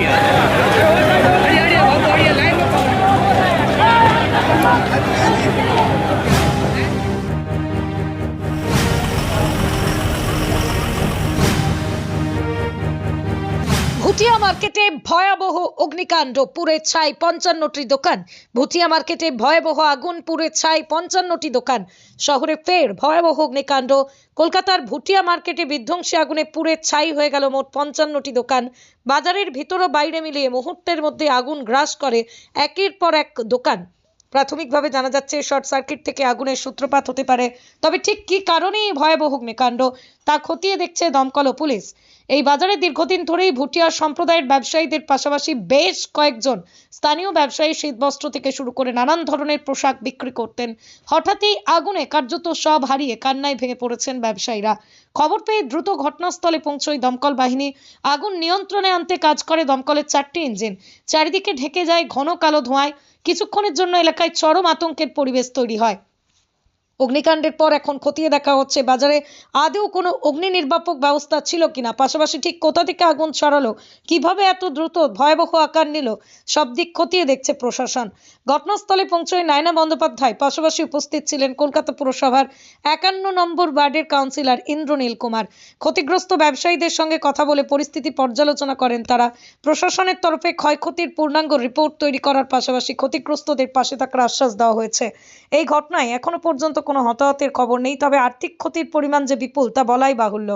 Yeah. Bhutia মার্কেটে ভয়াবহ অগ্নিকাণ্ড, পুরে ছাই পঞ্চান্নটি দোকান। ভুটিয়া মার্কেটে ভয়াবহ আগুন, পুরে ছাই পঞ্চান্নটি দোকান। শহরে ফের ভয়াবহ অগ্নিকাণ্ড। কলকাতার ভুটিয়া মার্কেটে বিধ্বংসী আগুনে পুরে ছাই হয়ে গেল মোট পঞ্চান্নটি দোকান। বাজারের ভিতর ও বাইরে মিলিয়ে মুহূর্তের মধ্যে আগুন গ্রাস করে একের পর এক দোকান। প্রাথমিকভাবে জানা যাচ্ছে, শর্ট সার্কিট থেকে আগুনের সূত্রপাত হতে পারে। তবে ঠিক কী কারণে এই ভয়াবহ অগ্নিকাণ্ড তা খতিয়ে দেখছে দমকল ও পুলিশ? এই বাজারে দীর্ঘদিন ধরেই ভুটিয়া সম্প্রদায়ের ব্যবসায়ীদের পাশাপাশি বেশ কয়েকজন স্থানীয় ব্যবসায়ী শীতবস্ত্র থেকে শুরু করে নানান ধরনের পোশাক বিক্রি করতেন। হঠাৎই আগুনে কার্যত সব হারিয়ে কান্নায় ভেঙে পড়েছেন ব্যবসায়ীরা। খবর পেয়ে দ্রুত ঘটনাস্থলে পৌঁছয় দমকল বাহিনী। আগুন নিয়ন্ত্রণে আনতে কাজ করে দমকলের চারটি ইঞ্জিন। চারিদিকে ঢেকে যায় ঘন কালো ধোঁয়ায়। কিছুক্ষণের জন্য এলাকায় চরম আতঙ্কের পরিবেশ তৈরি হয়। অগ্নিকাণ্ডের পর এখন খতিয়ে দেখা হচ্ছে বাজারে। আদৌ কোনো অগ্নি নির্বাপক ব্যবস্থা ছিল কিনা? পাশাপাশি ঠিক কোথা থেকে আগুন ছড়ালো? কীভাবে এত দ্রুত ভয়াবহ আকার নিল? সব দিক খতিয়ে দেখছে প্রশাসন। ঘটনাস্থলে পৌঁছয় নায়না বন্দ্যোপাধ্যায়। পাশাপাশি উপস্থিত ছিলেন কলকাতা পুরসভার একান্ন নম্বর ওয়ার্ডের কাউন্সিলর ইন্দ্রনীল কুমার। ক্ষতিগ্রস্ত ব্যবসায়ীদের সঙ্গে কথা বলে পরিস্থিতি পর্যালোচনা করেন তারা। প্রশাসনের তরফে ক্ষয়ক্ষতির পূর্ণাঙ্গ রিপোর্ট তৈরি করার পাশাপাশি ক্ষতিগ্রস্তদের পাশে থাকার আশ্বাস দেওয়া হয়েছে। এই ঘটনায় এখনও পর্যন্ত কোনো হতাহতের খবর নেই তবে আর্থিক ক্ষতির পরিমাণ যে বিপুল তা বলাই বাহুল্য।